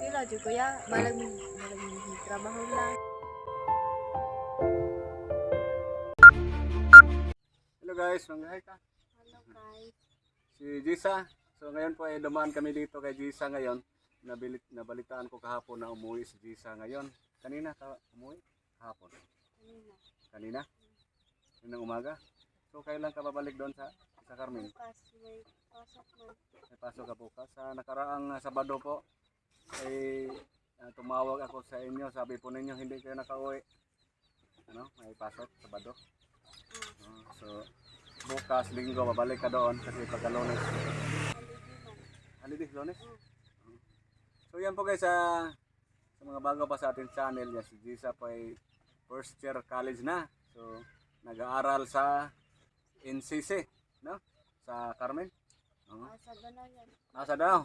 Sila, di kuya, malag malag trabaho lang. Hello guys, manggahay ka. Hello guys. Si Jisa. So ngayon po ay dumaan kami dito kay Jisa ngayon. Nabilit, nabalitaan ko kahapon na umuwi si Jisa ngayon. Kanina ka umuwi? Kahapon. Kanina. Kanina? Yun umaga. So kailan ka babalik doon sa sa Carmen? Bukas, may pasok man. May pasok ka bukas. Sa nakaraang Sabado po ay ah, tumawag ako sa inyo. Sabi po ninyo hindi kayo nakauwi. Ano? May pasok Sabado. Ah, so bukas linggo babalik ka doon kasi pagka-lunes. Holiday lunes? So yan po guys, sa sa mga bago pa sa ating channel, yan, si Gisa po ay first year college na. So nag-aaral sa NCC, no? Sa Carmen. Oo. Ah, sa Danau yan. Ah, sa Danau.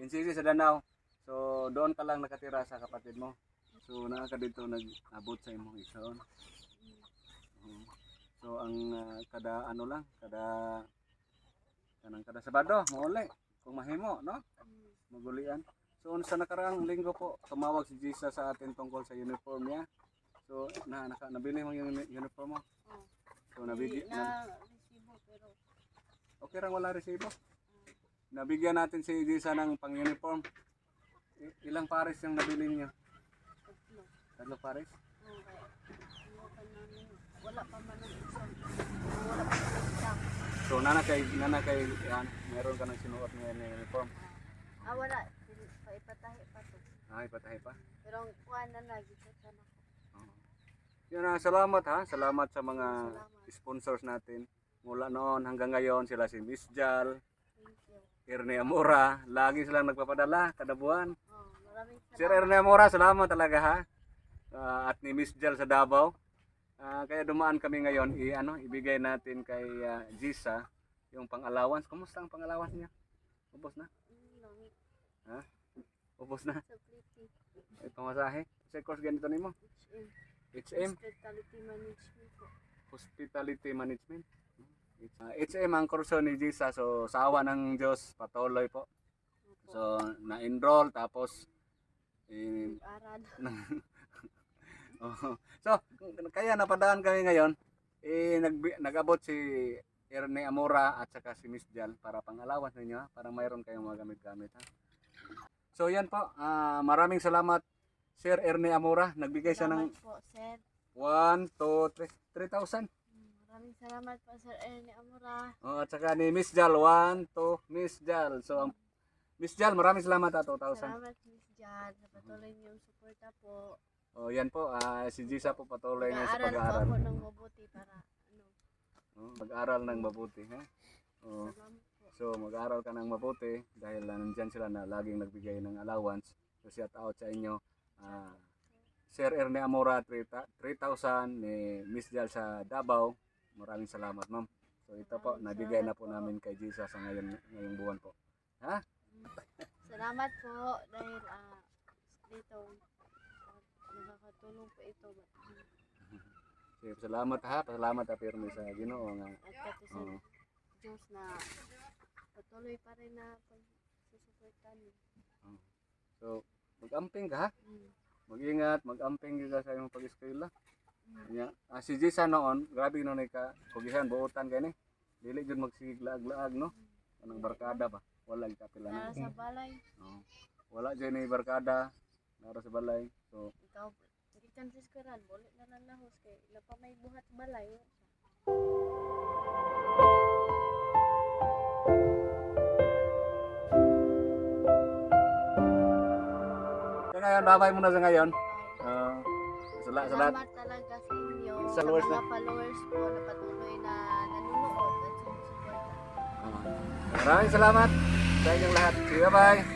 NCC sa Danau. So doon ka lang nakatira sa kapatid mo. So naa ka dito nag-abot sa imong isaon. Oo. So ang ah, kada ano lang, kada kanang kada Sabado, mauli kung mahimo, no? Mm. magulian. So sa nakaraang linggo po, tumawag si Jisa sa atin tungkol sa uniform niya. So na naka, nabili mo yung uni- uniform mo. Oh. So nabigyan na, na resibo pero okay lang wala resibo. Nabigyan natin si Jisa ng pang-uniform. Ilang pares yung nabili niyo? tatlo. Tatlo pares? Namin, wala pa man ang. Wala pa man ang. So nana kay nana kay yan, meron ka ng sinuot na uniform. Ah, wala. Paipatahi pa to. Ay, patahay pa. Pero ang kuha na lagi ko na ko. Oo. Yun na, salamat ha. Salamat sa mga Salamat. sponsors natin. Mula noon hanggang ngayon sila si Miss Jal. Ernie Amora, lagi silang nagpapadala kada buwan. Maraming Sir salamat. Ernie Amora, salamat talaga ha. Ah, at ni Miss Jal sa Davao. Ah, kaya dumaan kami ngayon, i ano, ibigay natin kay ah, Jisa yung pang-allowance. Kumusta ang pang-allowance niya? Ubos na? Langit Ubos na. Ay pamasahe. Sa course ganito nimo. HM. HM, Hospitality management po. Hospitality Management. Ah, HM ang kurso ni Jisa. So sa awa ng Diyos, patuloy po. So na-enroll tapos eh, Aral. Oo. so, kaya napadaan kami ngayon, eh, nag, nag-abot si Ernie Amora at saka si Miss Jal para pang-alawas ninyo, ha? para mayroon kayong mga gamit-gamit. Ha? So, yan po. ah, maraming salamat, Sir Ernie Amora. Nagbigay siya ng po, sir. 1, 2, 3, 3,000. Mm, Maraming salamat po, sir Ernie Amora. Oh, at saka ni Miss Jal, 1, 2, Miss Jal. So, ang Miss Jal, maraming salamat ha, 2,000. Salamat, Miss Jan, sa patuloy niyong suporta po. Oh, yan po. ah, si Gisa po patuloy ngayon sa Nag-aaral po pag-aaral. ako ng mabuti para, ano, Oh, mag-aral ng mabuti. Ha? Oh. salamat po. So mag-aaral ka ng mabuti dahil uh, nandyan sila na laging nagbigay ng allowance. So shout out sa inyo. Ah, Sir Erne Amora 3,000 ni Miss Jal sa Davao. Maraming salamat ma'am. So ito po, Maraming nabigay na salamat po po. namin kay Jesus sa ngayon, ngayong buwan po. Ha? Salamat po dahil ah dito ah, nakakatulong po ito. So, salamat ha. Salamat ha pirmi sa Ginoo nga. At pati sa Oo. Diyos na patuloy pa rin na pagsusuportan. So mag-amping ka ha. Mm. Mag-ingat, mag-amping ka sa imong pag-eskwela. Mm. Nya, ah, si Jisa noon, grabe no ni ka kugihan buotan kay ni. Dili jud magsiglaag-laag no. Anong barkada ba? Wala kapila Para na. sa balay, Oo. Wala jud ni barkada naro sa balay. So, ikaw gikan sa eskwelahan, bulit na lang lahos kay ila pa may buhat balay. so ngayon, babay muna sa ngayon. Ah, sa la- sa lahat. Salamat talaga sa inyo, Sa mga followers po na patuloy Maraming salamat sa inyong lahat. Sige, bye. Bye!